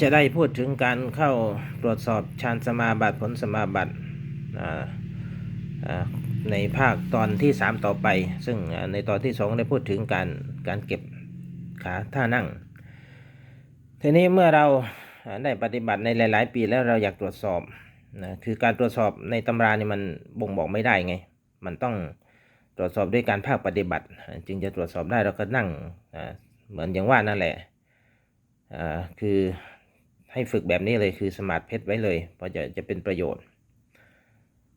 จะได้พูดถึงการเข้าตรวจสอบฌานสมาบัติผลสมาบัติในภาคตอนที่ 3 ต่อไป ซึ่งในตอนที่ 2 ได้พูดถึงการการเก็บขาท่านั่ง ทีนี้เมื่อเราได้ปฏิบัติในหลาย ๆ ปีแล้วเราอยากตรวจสอบนะคือการตรวจสอบในตำราเนี่ยมันบ่งบอกไม่ได้ไง มันต้องตรวจสอบด้วยการภาคปฏิบัติ จึงจะตรวจสอบได้เราก็นั่งเหมือนอย่างว่านั่นแหละ คือให้ฝึกแบบนี้เลยคือสมาธิเพชรไว้เลยเพราะจะจะเป็นประโยชน์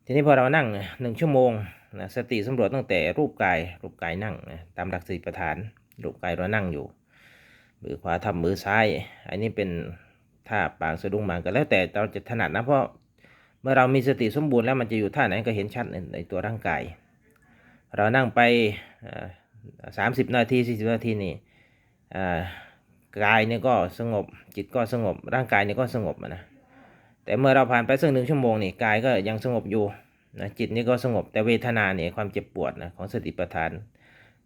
ทีนี้พอเรานั่งหนึ่งชั่วโมงนะสติสำรวจตั้งแต่รูปกายรูปกายนั่งนะตามหลักสติปัฏฐาน รูปกายเรานั่งอยู่ มือขวาทำมือซ้าย อันนี้เป็นท่าปางสะดุ้งหมางก็แล้วแต่เราจะถนัดนะเพราะเมื่อเรามีสติสมบูรณ์แล้วมันจะอยู่ท่าไหนก็เห็นชัดในตัวร่างกาย เรานั่งไปสามสิบนาทีสี่สิบนาทีนี่ กายเนี่ยก็สงบ จิตก็สงบ ร่างกายเนี่ยก็สงบนะแต่เมื่อเราผ่านไปสักหนึ่งชั่วโมงนี่กายก็ยังสงบอยู่นะจิตนี่ก็สงบแต่เวทนาเนี่ยความเจ็บปวดนะของสติปัฏฐาน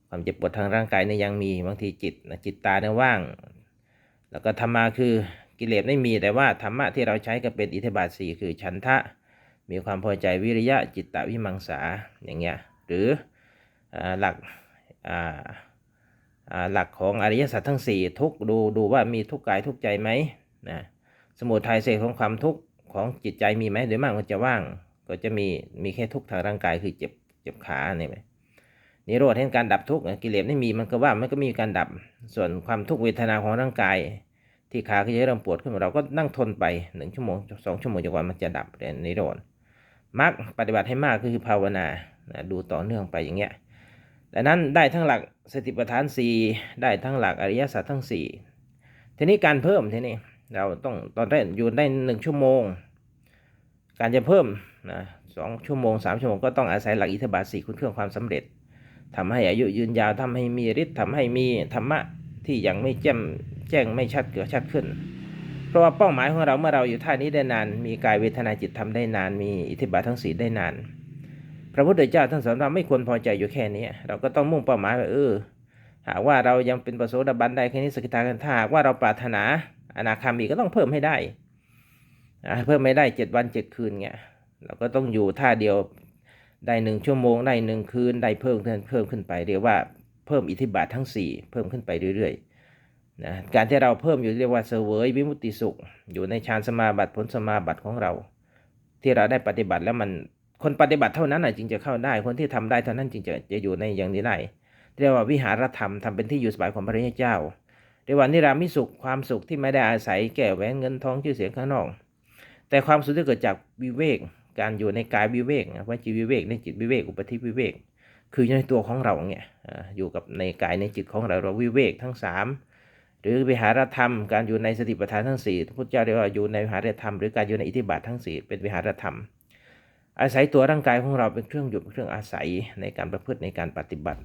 ความเจ็บปวดทางร่างกายเนี่ยยังมีบางทีจิตนะจิตตาเนี่ยว่าง แล้วก็ธรรมาคือกิเลสไม่มีแต่ว่าธรรมะที่เราใช้ก็เป็นอิทธิบาทสี่คือฉันทะ มีความพอใจวิริยะจิตตวิมังสาอย่างเงี้ยหรืออหลักอ่า หลักของอริยสัจทั้ง 4 ทุกดูดูว่ามีทุกกายทุกใจไหมนะสมุทัยเสกของความทุกข์ของจิตใจมีไหมโดยมากมันจะว่าง ก็จะมีมีแค่ทุกข์ทางร่างกายคือเจ็บเจ็บขาเนี่ยไหมนิโรธแห่งการดับทุกข์กิเลสไม่มีมันก็ว่ามันก็มีการดับ ส่วนความทุกขเวทนาของร่างกาย ที่ขาก็จะเริ่มปวดขึ้นมาเราก็นั่งทนไปหนึ่งชั่วโมงสองชั่วโมงจนกว่ามันจะดับเรนนิโรธมักปฏิบัติให้มากก็คือภาวนาดูต่อเนื่องไปอย่างเงี้ย ดังนั้นได้ทั้งหลักสติปัฏฐานสี่ได้ทั้งหลักอริยสัจทั้งสี่ทีนี้การเพิ่มทีนี้เราต้องตอนแรกอยู่ได้หนึ่งชั่วโมง การจะเพิ่มนะสองชั่วโมงสามชั่วโมงก็ต้องอาศัยหลักอิทธิบาทสี่คุณเครื่องความสำเร็จทำให้อายุยืนยาวทำให้มีฤทธิ์ทำให้มีธรรมะที่ยังไม่แจ่มแจ้งไม่ชัดเกิดชัดขึ้น เพราะว่าเป้าหมายของเราเมื่อเราอยู่ท่านี้ได้นาน มีกายเวทนาจิตทำได้นาน มีอิทธิบาททั้งสีได้นาน พระพุทธเจ้าท่านสอนเราไม่ควรพอใจอยู่แค่นี้ เราก็ต้องมุ่งเป้าหมายว่าเออหากว่าเรายังเป็นปโสดาบันได้แค่นี้สกิทากันถ้าหากว่าเราปรารถนาอนาคามีก็ต้องเพิ่มให้ได้เพิ่มไม่ได้เจ็ดวันเจ็ดคืนเงี้ยเราก็ต้องอยู่ท่าเดียวได้หนึ่งชั่วโมงได้หนึ่งคืนได้เพิ่มเพิ่มขึ้นไปเรียกว่าเพิ่มอิทธิบาททั้งสี่เพิ่มขึ้นไปเรื่อยๆนะการที่เราเพิ่มอยู่เรียกว่าเสวยวิมุตติสุข อยู่ในฌานสมาบัติผลสมาบัติของเรา ที่เราได้ปฏิบัติแล้วมัน คนปฏิบัติเท่านั้นน่ะจึงจะเข้าได้ คนที่ทำได้เท่านั้นจึงจะจะอยู่ในอย่างนี้ได้เรียกว่าวิหารธรรมทำเป็นที่อยู่สบายของพระริยเจ้าเรียกว่านิรามิสุขความสุขที่ไม่ได้อาศัยแก่แหวนเงินทองชื่อเสียงข้างนอก แต่ความสุขที่เกิดจากวิเวกการอยู่ในกายวิเวกนะว่าจิตวิเวกในจิตวิเวกอุปธิวิเวก คืออยู่ในตัวของเราเนี่ยอยู่กับในกายในจิตของเราเราวิเวกทั้งสามหรือวิหารธรรม การอยู่ในสติปัฏฐานทั้งสี่พระพุทธเจ้าเรียกว่าอยู่ในวิหารธรรมหรือการอยู่ในอิทธิบาททั้งสี่เป็นวิหารธรรม อาศัยตัวร่างกายของเราเป็นเครื่องหยุดเครื่องอาศัยในการประพฤติในการปฏิบัติ